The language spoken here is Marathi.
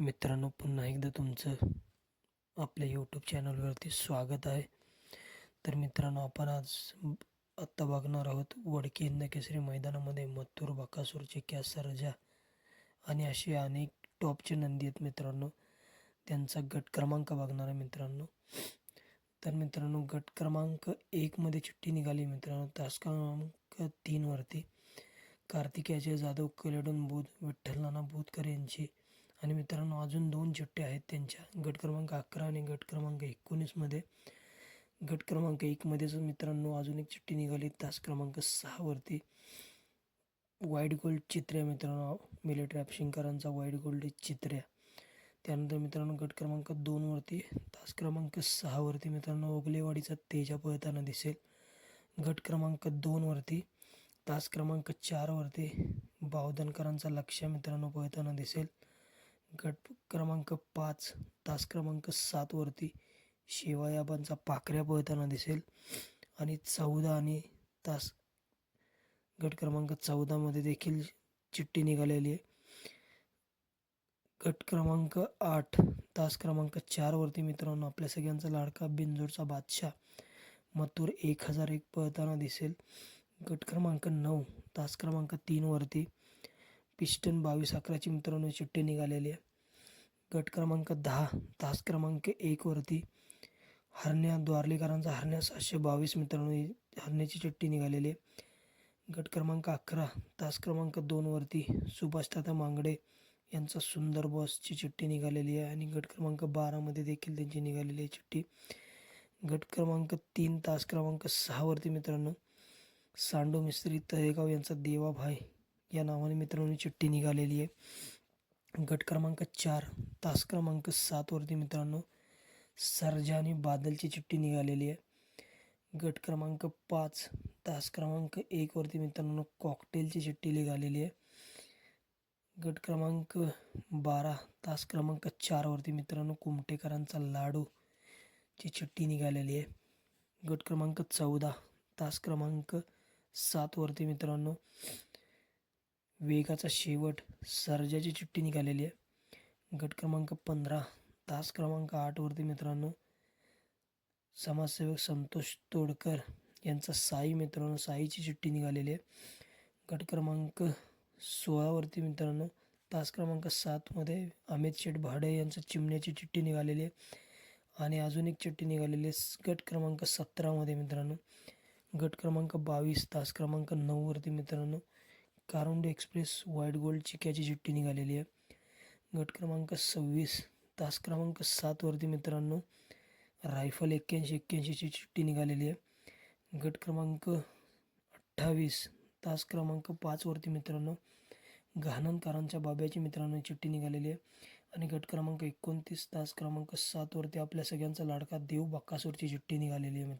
मित्रांनो पुन्हा एकदा तुमचं आपल्या यूट्यूब चॅनलवरती स्वागत आहे. तर मित्रांनो आपण आज आत्ता बघणार आहोत वडकी हिंद केसरी मैदानामध्ये मथुर बकासूर चिक्या सरजा आणि असे अनेक टॉपचे नंदी आहेत मित्रांनो. त्यांचा गट क्रमांक बघणार आहे मित्रांनो. तर मित्रांनो गट क्रमांक एकमध्ये चिठ्ठी निघाली मित्रांनो तास क्रमांक तीनवरती कार्तिकेय जाधव कलेडून बोध विठ्ठल नाना बोधकर यांची आणि मित्रांनो अजून दोन चिठ्ठ्या आहेत त्यांच्या. गट क्रमांक अकरा आणि गट क्रमांक एकोणीसमध्ये गट क्रमांक एकमध्येच मित्रांनो अजून एक चिठ्ठी निघाली. तास क्रमांक सहावरती वाईट गोल्ड चित्र्या मित्रांनो मिलिटरी अप्शिंकरांचा वाईट गोल्ड चित्र्या त्यानंतर मित्रांनो गट क्रमांक दोनवरती तास क्रमांक सहावरती मित्रांनो ओगलेवाडीचा तेजा पळताना दिसेल. गट क्रमांक दोनवरती तास क्रमांक चारवरती बावधनकरांचा लक्ष मित्रांनो पळताना दिसेल. गट क्रमांक पाच तास क्रमांक सातवरती शिवायाबांचा पाखऱ्या पळताना दिसेल. आणि चौदा आणि तास गट क्रमांक चौदामध्ये देखील चिठ्ठी निघालेली आहे. गट क्रमांक आठ तास क्रमांक चारवरती मित्रांनो आपल्या सगळ्यांचा लाडका बिंजोरचा बादशाह मथुर एक हजार एक पळताना दिसेल. गट क्रमांक नऊ तास क्रमांक तीनवरती पिस्टन बावीस अकराची मित्रांनो चिठ्ठी निघालेली आहे. गट क्रमांक दहा तास क्रमांक एकवरती हरण्या द्वारलेकरांचा हरण्या सातशे बावीस मित्रांनो हरण्याची चिठ्ठी निघालेली आहे. गट क्रमांक अकरा तास क्रमांक दोनवरती सुभाषदादा मांगडे यांचा सुंदर बॉसची चिठ्ठी निघालेली आहे आणि गट क्रमांक बारामध्ये देखील त्यांची निघालेली आहे चिठ्ठी. गट क्रमांक तीन तास क्रमांक सहावरती मित्रांनो सांडो मिस्त्री तळेगाव यांचा देवाभाई या नावाने मित्रांनो चिठ्ठी निघालेली आहे. गट क्रमांक चार तास क्रमांक सातवरती मित्रांनो सरजा आणि बादलची चिठ्ठी निघालेली आहे. गट क्रमांक पाच तास क्रमांक एकवरती मित्रांनो कॉकटेलची चिठ्ठी निघालेली आहे. गट क्रमांक बारा तास क्रमांक चारवरती मित्रांनो कुमटेकरांचा लाडू ची चिठ्ठी निघालेली आहे. गट क्रमांक चौदा तास क्रमांक सातवरती मित्रांनो वेगाचा शेवट सर्जाची चिठ्ठी निघालेली आहे. गट क्रमांक पंधरा तास क्रमांक आठवरती मित्रांनो समाजसेवक संतोष तोडकर यांचा साई मित्रांनो साईची चिठ्ठी निघालेली आहे. गट क्रमांक सोळावरती मित्रांनो तास क्रमांक सातमध्ये अमित शेठ भाडे यांचं चिमण्याची चिठ्ठी निघालेली आहे. आणि अजून एक चिठ्ठी निघालेली आहे. गट क्रमांक सतरामध्ये मित्रांनो गट क्रमांक बावीस तास क्रमांक नऊवरती मित्रांनो कारुंडे एक्सप्रेस व्हाईट गोल्ड चिक्याची चिठ्ठी निघालेली आहे. गट क्रमांक सव्वीस तास क्रमांक सातवरती मित्रांनो रायफल एक्क्याऐंशी एक्क्याऐंशीची चिठ्ठी निघालेली आहे. गट क्रमांक अठ्ठावीस तास क्रमांक पाचवरती मित्रांनो घाणनकारांच्या बाब्याची मित्रांनो चिठ्ठी निघालेली आहे. आणि गट क्रमांक एकोणतीस तास क्रमांक सातवरती आपल्या सगळ्यांचा लाडका देव बक्कासूरची चिठ्ठी निघालेली आहे मित्र